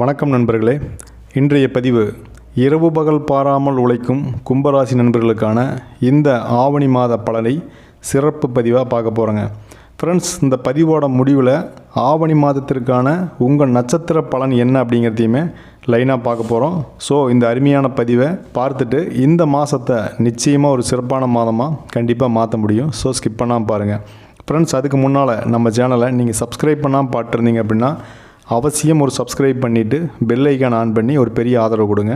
வணக்கம் நண்பர்களே. இன்றைய பதிவு இரவு பகல் பாராமல் உழைக்கும் கும்பராசி நண்பர்களுக்கான இந்த ஆவணி மாத பலனை சிறப்பு பதிவாக பார்க்க போகிறோங்க ஃப்ரெண்ட்ஸ் இந்த பதிவோட முடிவில் ஆவணி மாதத்திற்கான உங்கள் நட்சத்திர பலன் என்ன அப்படிங்கிறதையுமே லைனாக பார்க்க போகிறோம் ஸோ இந்த அருமையான பதிவை பார்த்துட்டு இந்த மாதத்தை நிச்சயமாக ஒரு சிறப்பான மாதமாக கண்டிப்பாக மாற்ற முடியும். ஸோ ஸ்கிப் பண்ணாமல் பாருங்கள் ஃப்ரெண்ட்ஸ் அதுக்கு முன்னால் நம்ம சேனலை நீங்கள் சப்ஸ்கிரைப் பண்ணாமல் பார்த்துருந்தீங்க அப்படின்னா அவசியம் ஒரு சப்ஸ்கிரைப் பண்ணிவிட்டு பெல் ஐக்கான் ஆன் பண்ணி ஒரு பெரிய ஆதரவு கொடுங்க.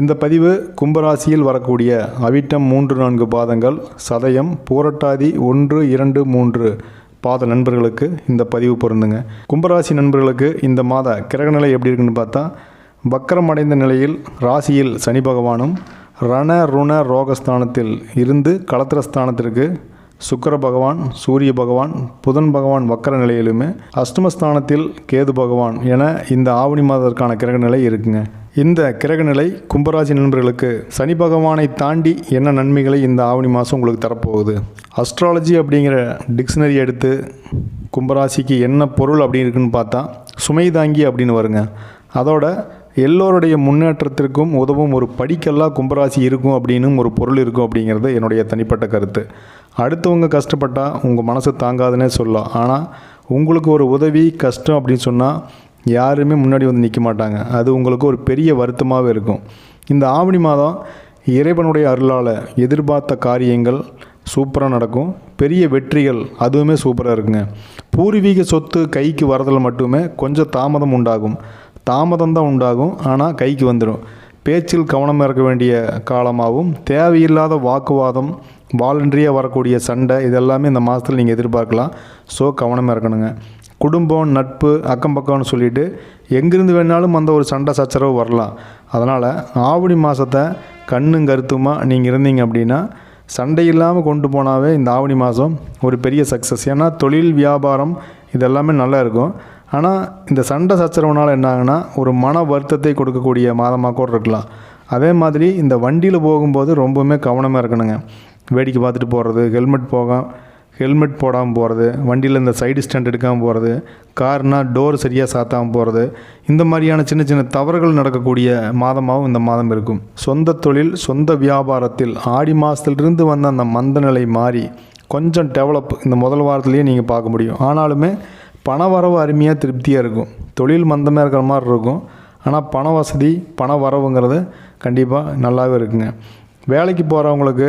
இந்த பதிவு கும்பராசியில் வரக்கூடிய அவிட்டம் மூன்று நான்கு பாதங்கள் சதயம் பூரட்டாதி ஒன்று இரண்டு மூன்று பாத நண்பர்களுக்கு இந்த பதிவு பொருந்துங்க. கும்பராசி நண்பர்களுக்கு இந்த மாத கிரகநிலை எப்படி இருக்குன்னு பார்த்தா வக்கரம் அடைந்த நிலையில் ராசியில் சனி பகவானும் ரண ருண ரோகஸ்தானத்தில் இருந்து களத்திரஸ்தானத்திற்கு சுக்கர பகவான் சூரிய பகவான் புதன் பகவான் வக்கர நிலையிலுமே அஷ்டமஸ்தானத்தில் கேது பகவான் என இந்த ஆவணி மாதத்திற்கான கிரகநிலை இருக்குங்க. இந்த கிரகநிலை கும்பராசி நண்பர்களுக்கு சனி பகவானை தாண்டி என்ன நன்மைகளை இந்த ஆவணி மாதம் உங்களுக்கு தரப்போகுது? அஸ்ட்ராலஜி அப்படிங்கிற டிக்ஷனரி எடுத்து கும்பராசிக்கு என்ன பொருள் அப்படின்னு இருக்குன்னு பார்த்தா சுமை தாங்கி அப்படின்னு வருங்க. அதோட எல்லோருடைய முன்னேற்றத்திற்கும் உதவும் ஒரு படிக்கல்லாக கும்பராசி இருக்கும் அப்படின்னு ஒரு பொருள் இருக்கும் அப்படிங்கிறது என்னுடைய தனிப்பட்ட கருத்து. அடுத்தவங்க கஷ்டப்பட்டால் உங்கள் மனசு தாங்காதுன்னே சொல்லலாம். ஆனால் உங்களுக்கு ஒரு உதவி கஷ்டம் அப்படின்னு சொன்னால் யாருமே முன்னாடி வந்து நிற்க மாட்டாங்க. அது உங்களுக்கு ஒரு பெரிய வருத்தமாகவே இருக்கும். இந்த ஆவணி மாதம் இறைவனுடைய அருளால் எதிர்பார்த்த காரியங்கள் சூப்பராக நடக்கும். பெரிய வெற்றிகள் அதுவுமே சூப்பராக இருக்குங்க. பூர்வீக சொத்து கைக்கு வரதில் மட்டுமே கொஞ்சம் தாமதம் உண்டாகும். தாமதம் தான் உண்டாகும் ஆனால் கைக்கு வந்துடும் பேச்சில் கவனம் இருக்க வேண்டிய காலமாகவும் தேவையில்லாத வாக்குவாதம் வாலண்டரியாக வரக்கூடிய சண்டை இதெல்லாமே இந்த மாதத்தில் நீங்கள் எதிர்பார்க்கலாம். ஸோ கவனமாக இருக்கணுங்க. குடும்பம் நட்பு அக்கம் பக்கம்னு சொல்லிட்டு எங்கேருந்து வேணாலும் அந்த ஒரு சண்டை சச்சரவு வரலாம். அதனால் ஆவணி மாதத்தை கண்ணும் கருத்துமாக நீங்கள் இருந்தீங்க அப்படின்னா சண்டை இல்லாமல் கொண்டு போனாவே இந்த ஆவணி மாதம் ஒரு பெரிய சக்ஸஸ் ஏன்னா தொழில் வியாபாரம் இதெல்லாமே நல்லா இருக்கும். ஆனால் இந்த சண்டை சச்சரவுனால் என்ன ஒரு மன வருத்தத்தை கொடுக்கக்கூடிய மாதமாக கூட இருக்கலாம். அதே மாதிரி இந்த வண்டியில் போகும்போது ரொம்பவுமே கவனமாக இருக்கணுங்க. வேடிக்கை பார்த்துட்டு போகிறது ஹெல்மெட் போக ஹெல்மெட் போடாமல் போகிறது வண்டியில் இந்த சைடு ஸ்டாண்ட் எடுக்காமல் போகிறது கார்னால் டோர் சரியாக சாத்தாமல் போகிறது இந்த மாதிரியான சின்ன சின்ன தவறுகள் நடக்கக்கூடிய மாதமாகவும் இந்த மாதம் இருக்கும். சொந்த தொழில் சொந்த வியாபாரத்தில் ஆடி மாதத்துலேருந்து வந்த அந்த மந்த நிலை மாறி கொஞ்சம் டெவலப் இந்த முதல் வாரத்துலேயே நீங்கள் பார்க்க முடியும். ஆனாலுமே பண வரவு அருமையாக திருப்தியாக இருக்கும். தொழில் மந்தமாக இருக்கிற மாதிரி இருக்கும். ஆனால் பண வசதி பண வரவுங்கிறது கண்டிப்பாக நல்லாவே இருக்குங்க. வேலைக்கு போகிறவங்களுக்கு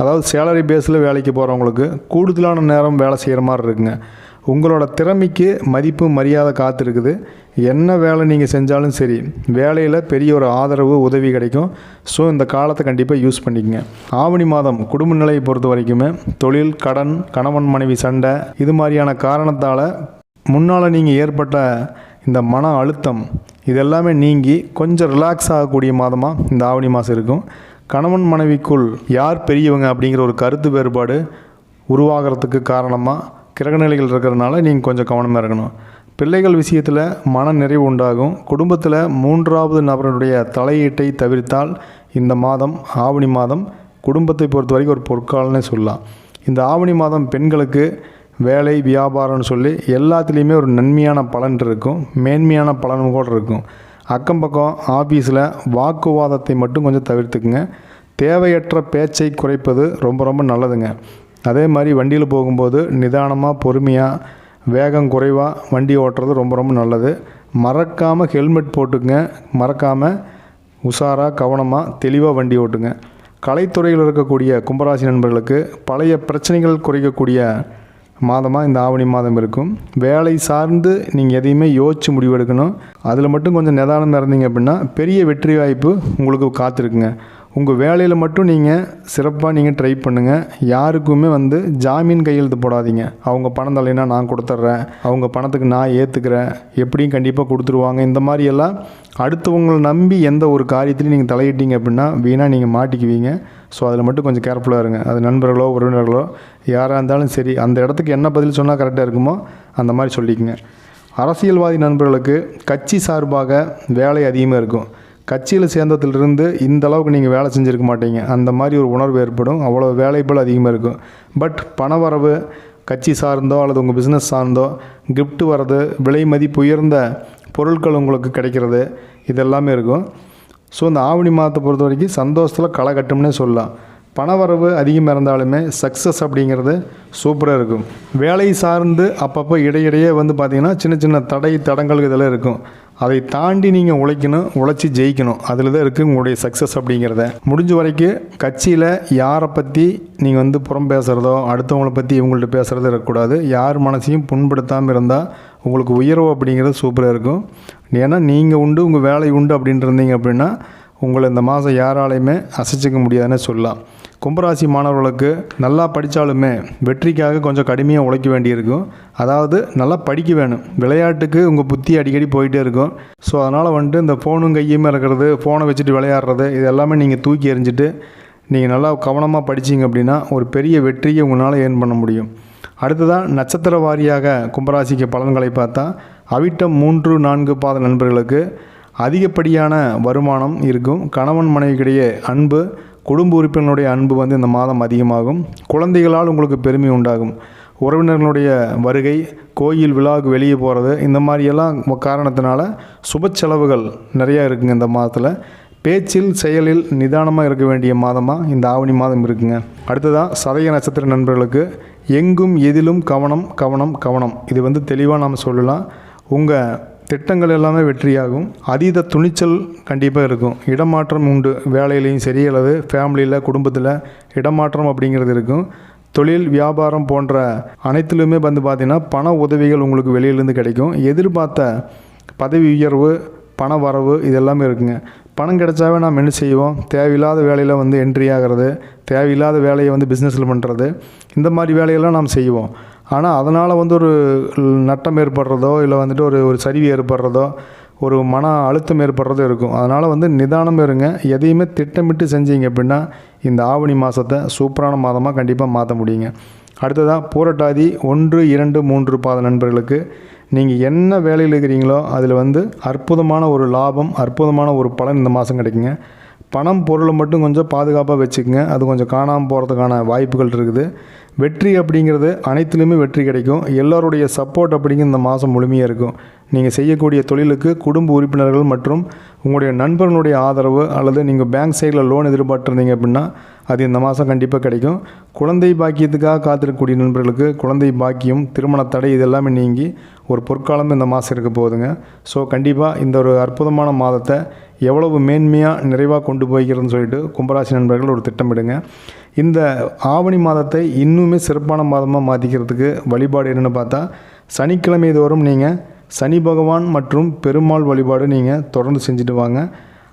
அதாவது சேலரி பேஸில் வேலைக்கு போகிறவங்களுக்கு கூடுதலான நேரம் வேலை செய்கிற மாதிரி இருக்குங்க. உங்களோட திறமைக்கு மதிப்பு மரியாதை காத்திருக்குது. என்ன வேலை நீங்கள் செஞ்சாலும் சரி வேலையில் பெரிய ஒரு ஆதரவு உதவி கிடைக்கும். ஸோ இந்த காலத்தை கண்டிப்பாக யூஸ் பண்ணிக்கங்க. ஆவணி மாதம் குடும்ப நிலையை பொறுத்த வரைக்குமே தொழில் கடன் கணவன் மனைவி சண்டை இது மாதிரியான காரணத்தால் முன்னால் நீங்கள் ஏற்பட்ட இந்த மன அழுத்தம் இதெல்லாமே நீங்கி கொஞ்சம் ரிலாக்ஸ் ஆகக்கூடிய மாதமாக இந்த ஆவணி மாதம் இருக்கும். கணவன் மனைவிக்குள் யார் பெரியவங்க அப்படிங்கிற ஒரு கருத்து வேறுபாடு உருவாகிறதுக்கு காரணமாக கிரகநிலைகள் இருக்கிறதுனால நீங்கள் கொஞ்சம் கவனமாக இருக்கணும். பிள்ளைகள் விஷயத்தில் மன நிறைவு உண்டாகும். குடும்பத்தில் மூன்றாவது நபருடைய தலையீட்டை தவிர்த்தால் இந்த மாதம் ஆவணி மாதம் குடும்பத்தை பொறுத்த வரைக்கும் ஒரு பொற்காலனே சொல்லலாம். இந்த ஆவணி மாதம் பெண்களுக்கு வேலை வியாபாரம்னு சொல்லி எல்லாத்துலேயுமே ஒரு நன்மையான பலன் இருக்கும். மேன்மையான பலனும் கூட இருக்கும். அக்கம் பக்கம் ஆஃபீஸில் வாக்குவாதத்தை மட்டும் கொஞ்சம் தவிர்த்துக்குங்க. தேவையற்ற பேச்சை குறைப்பது ரொம்ப ரொம்ப நல்லதுங்க. அதே மாதிரி வண்டியில் போகும்போது நிதானமாக பொறுமையாக வேகம் குறைவாக வண்டி ஓட்டுறது ரொம்ப ரொம்ப நல்லது. மறக்காமல் ஹெல்மெட் போட்டுக்குங்க. மறக்காமல் உஷாராக கவனமாக தெளிவாக வண்டி ஓட்டுங்க. கலைத்துறையில் இருக்கக்கூடிய கும்பராசி நண்பர்களுக்கு பழைய பிரச்சனைகள் குறைக்கக்கூடிய மாதமாக இந்த ஆவணி மாதம் இருக்கும். வேலை சார்ந்து நீங்கள் எதையுமே யோசித்து முடிவெடுக்கணும். அதில் மட்டும் கொஞ்சம் நிதானம் இருந்தீங்க அப்படின்னா பெரிய வெற்றி வாய்ப்பு உங்களுக்கு காத்திருக்குங்க. உங்கள் வேலையில் மட்டும் நீங்கள் சிறப்பாக நீங்கள் ட்ரை பண்ணுங்கள் யாருக்குமே வந்து ஜாமீன் கையெழுத்து போடாதீங்க. அவங்க பணம் தலைனா நான் கொடுத்துட்றேன். அவங்க பணத்துக்கு நான் ஏற்றுக்கிறேன் எப்படியும் கண்டிப்பாக கொடுத்துருவாங்க. இந்த மாதிரியெல்லாம் அடுத்தவங்களை நம்பி எந்த ஒரு காரியத்திலையும் நீங்கள் தலையிட்டீங்க அப்படின்னா வீணாக நீங்கள் மாட்டிக்குவீங்க. ஸோ அதில் மட்டும் கொஞ்சம் கேர்ஃபுல்லாக இருங்க. அது நண்பர்களோ உறவினர்களோ யாராக இருந்தாலும் சரி அந்த இடத்துக்கு என்ன பதில் சொன்னால் கரெக்டாக இருக்குமோ அந்த மாதிரி சொல்லிக்கங்க. அரசியல்வாதி நண்பர்களுக்கு கட்சி சார்பாக வேலை அதிகமாக இருக்கும். கட்சியில் சேர்ந்ததிலிருந்து இந்த அளவுக்கு நீங்கள் வேலை செஞ்சுருக்க மாட்டீங்க. அந்த மாதிரி ஒரு உணர்வு ஏற்படும். அவ்வளோ வேலைப்பள் அதிகமாக இருக்கும். பட் பண வரவு கட்சி சார்ந்தோ அல்லது உங்கள் பிஸ்னஸ் சார்ந்தோ கிஃப்ட்டு வர்றது விலை மதிப்பு உயர்ந்த பொருட்கள் உங்களுக்கு கிடைக்கிறது இதெல்லாமே இருக்கும். ஸோ இந்த ஆவணி மாதத்தை பொறுத்த வரைக்கும் சந்தோஷத்தில் களை கட்டும்னே சொல்லலாம். பணவரவு அதிகமாக இருந்தாலுமே சக்ஸஸ் அப்படிங்கிறது சூப்பராக இருக்கும். வேலை சார்ந்து அப்பப்போ இடையிடையே வந்து பார்த்திங்கன்னா சின்ன சின்ன தடை தடங்கள் இதெல்லாம் இருக்கும். அதை தாண்டி நீங்கள் உழைக்கணும் உழைச்சி ஜெயிக்கணும். அதில் தான் இருக்குது உங்களுடைய சக்ஸஸ் அப்படிங்கிறத. முடிஞ்ச வரைக்கும் கட்சியில் யாரை பற்றி நீங்கள் வந்து புறம் பேசுகிறதோ அடுத்தவங்களை பற்றி இவங்கள்ட்ட பேசுகிறதோ இருக்கக்கூடாது. யார் மனசையும் புண்படுத்தாமல் இருந்தால் உங்களுக்கு உயர்வு அப்படிங்கிறது சூப்பராக இருக்கும். ஏன்னா நீங்கள் உண்டு உங்கள் வேலை உண்டு அப்படின்ட்டு இருந்தீங்க அப்படின்னா உங்களை இந்த மாதம் யாராலையுமே அசைச்சிக்க முடியாதுன்னு சொல்லலாம். கும்பராசி மாணவர்களுக்கு நல்லா படித்தாலுமே வெற்றிக்காக கொஞ்சம் கடுமையாக உழைக்க வேண்டியிருக்கும். அதாவது நல்லா படிக்க வேணும். விளையாட்டுக்கு உங்கள் புத்தி அடிக்கடி போயிட்டே இருக்கும். ஸோ அதனால் வந்துட்டு இந்த ஃபோனும் கையுமே இருக்கிறது ஃபோனை வச்சுட்டு விளையாடுறது இது எல்லாமே நீங்கள் தூக்கி எறிஞ்சிட்டு நீங்கள் நல்லா கவனமாக படிச்சீங்க அப்படின்னா ஒரு பெரிய வெற்றியை உங்களால் ஏர்ன் பண்ண முடியும். அடுத்ததாக நட்சத்திர வாரியாக கும்பராசிக்கு பலன்களை பார்த்தா அவிட்டம் மூன்று நான்கு பாத நண்பர்களுக்கு அதிகப்படியான வருமானம் இருக்கும். கணவன் மனைவிக்கிடையே அன்பு குடும்ப உறுப்பினருடைய அன்பு வந்து இந்த மாதம் அதிகமாகும். குழந்தைகளால் உங்களுக்கு பெருமை உண்டாகும். உறவினர்களுடைய வருகை கோயில் விழாவுக்கு வெளியே போகிறது இந்த மாதிரியெல்லாம் காரணத்தினால சுப செலவுகள் நிறையா இருக்குங்க இந்த மாதத்தில். பேச்சில் செயலில் நிதானமாக இருக்க வேண்டிய மாதமாக இந்த ஆவணி மாதம் இருக்குங்க. அடுத்ததாக சதய நட்சத்திர நண்பர்களுக்கு எங்கும் எதிலும் கவனம் கவனம் கவனம். இது வந்து தெளிவாக நாம் சொல்லலாம். உங்கள் திட்டங்கள் எல்லாமே வெற்றியாகும். அதீத துணிச்சல் கண்டிப்பாக இருக்கும். இடமாற்றம் உண்டு. வேலையிலையும் சரி அல்லது ஃபேமிலியில் குடும்பத்தில் இடமாற்றம் அப்படிங்கிறது இருக்கும். தொழில் வியாபாரம் போன்ற அனைத்திலுமே வந்து பார்த்திங்கன்னா பண உதவிகள் உங்களுக்கு வெளியிலேருந்து கிடைக்கும். எதிர்பார்த்த பதவி உயர்வு பண வரவு இதெல்லாமே இருக்குங்க. பணம் கிடைச்சாவே நாம் என்ன செய்வோம்? தேவையில்லாத வேலையில் வந்து என்ட்ரி ஆகிறது தேவையில்லாத வேலையை வந்து பிஸ்னஸில் பண்ணுறது இந்த மாதிரி வேலையெல்லாம் நாம் செய்வோம். ஆனால் அதனால் வந்து ஒரு நட்டம் ஏற்படுறதோ இல்லை வந்துட்டு ஒரு ஒரு சரிவு ஏற்படுறதோ ஒரு மன அழுத்தம் ஏற்படுறதோ இருக்கும். அதனால் வந்து நிதானம் இருங்க. எதையுமே திட்டமிட்டு செஞ்சீங்க அப்படின்னா இந்த ஆவணி மாதத்தை சூப்பரான மாதமாக கண்டிப்பாக மாற்ற முடியுங்க. அடுத்ததாக பூரட்டாதி ஒன்று இரண்டு மூன்று பாத நண்பர்களுக்கு நீங்கள் என்ன வேலையில் இருக்கிறீங்களோ அதில் வந்து அற்புதமான ஒரு லாபம் அற்புதமான ஒரு பலன் இந்த மாதம் கிடைக்குங்க. பணம் பொருளை மட்டும் கொஞ்சம் பாதுகாப்பாக வச்சுக்கோங்க. அது கொஞ்சம் காணாமல் போகிறதுக்கான வாய்ப்புகள் இருக்குது. வெற்றி அப்படிங்கிறது அனைத்துலேயுமே வெற்றி கிடைக்கும். எல்லோருடைய சப்போர்ட் அப்படிங்கிற இந்த மாதம் முழுமையாக இருக்கும். நீங்கள் செய்யக்கூடிய தொழிலுக்கு குடும்ப உறுப்பினர்கள் மற்றும் உங்களுடைய நண்பர்களுடைய ஆதரவு அல்லது நீங்கள் பேங்க் சைடில் லோன் எதிர்பார்த்துருந்தீங்க அப்படின்னா அது இந்த மாதம் கண்டிப்பாக கிடைக்கும். குழந்தை பாக்கியத்துக்காக காத்திருக்கக்கூடிய நண்பர்களுக்கு குழந்தை பாக்கியம் திருமண தடை இதெல்லாமே நீங்கி ஒரு பொற்காலம் இந்த மாதம் இருக்க போகுதுங்க. ஸோ கண்டிப்பாக இந்த ஒரு அற்புதமான மாதத்தை எவ்வளவு மேன்மையாக நிறைவாக கொண்டு போய்க்கிறதுன்னு சொல்லிட்டு கும்பராசி நண்பர்கள் ஒரு திட்டமிடுங்க. இந்த ஆவணி மாதத்தை இன்னுமே சிறப்பான மாதமாக மாற்றிக்கிறதுக்கு வழிபாடு என்னென்னு பார்த்தா சனிக்கிழமை தோறும் நீங்கள் சனி பகவான் மற்றும் பெருமாள் வழிபாடு நீங்கள் தொடர்ந்து செஞ்சுட்டு வாங்க.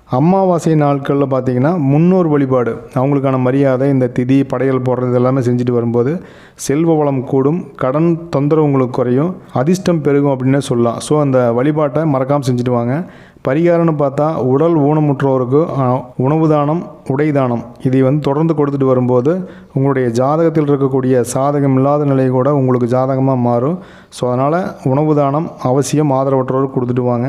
அமாவாசை நாட்களில் பார்த்தீங்கன்னா முன்னோர் வழிபாடு அவங்களுக்கான மரியாதை இந்த திதி படையல் போடுறது எல்லாமே செஞ்சுட்டு வரும்போது செல்வ வளம் கூடும் கடன் தொந்தரவு உங்களுக்கு குறையும் அதிர்ஷ்டம் பெருகும் அப்படின்னே சொல்லலாம். ஸோ அந்த வழிபாட்டை மறக்காமல் செஞ்சுட்டு வாங்க பரிகாரம்னு பார்த்தா உடல் ஊனமுற்றோருக்கு உணவு தானம் உடை தானம். இதை வந்து தொடர்ந்து கொடுத்துட்டு வரும்போது உங்களுடைய ஜாதகத்தில் இருக்கக்கூடிய சாதகம் இல்லாத நிலை கூட உங்களுக்கு ஜாதகமாக மாறும். ஸோ அதனால் உணவு தானம் அவசியம் ஆதரவற்றோருக்கு கொடுத்துட்டு வாங்க.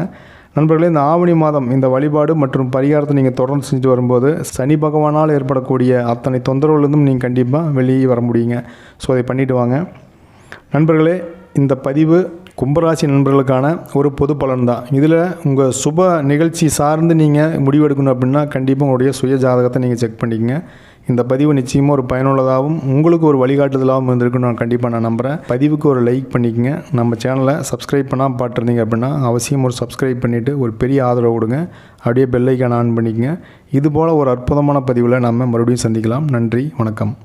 நண்பர்களே இந்த ஆவணி மாதம் இந்த வழிபாடு மற்றும் பரிகாரத்தை நீங்கள் தொடர்ந்து செஞ்சுட்டு வரும்போது சனி பகவானால் ஏற்படக்கூடிய அத்தனை தொந்தரவுலேருந்தும் நீங்கள் கண்டிப்பாக வெளியே வர முடியுங்க. ஸோ அதை பண்ணிட்டு வாங்க. நண்பர்களே இந்த பதிவு கும்பராசி நண்பர்களுக்கான ஒரு பொது பலன் தான் இதில் உங்கள் சுப நிகழ்ச்சி சார்ந்து நீங்கள் முடிவெடுக்கணும் அப்படின்னா கண்டிப்பாக உங்களுடைய சுய ஜாதகத்தை நீங்கள் செக் பண்ணிக்கங்க. இந்த பதிவு நிச்சயமாக ஒரு பயனுள்ளதாகவும் உங்களுக்கு ஒரு வழிகாட்டுதலாகவும் இருந்திருக்குன்னு நான் கண்டிப்பாக நான் நம்புகிறேன் பதிவுக்கு ஒரு லைக் பண்ணிக்கங்க. நம்ம சேனலை சப்ஸ்கிரைப் பண்ணால் பார்த்துருந்தீங்க அப்படின்னா அவசியம் ஒரு சப்ஸ்கிரைப் பண்ணிவிட்டு ஒரு பெரிய ஆதரவு கொடுங்க. அப்படியே பெல்லைக்கான ஆன் பண்ணிக்கங்க. இதுபோல் ஒரு அற்புதமான பதிவில் நம்ம மறுபடியும் சந்திக்கலாம். நன்றி வணக்கம்.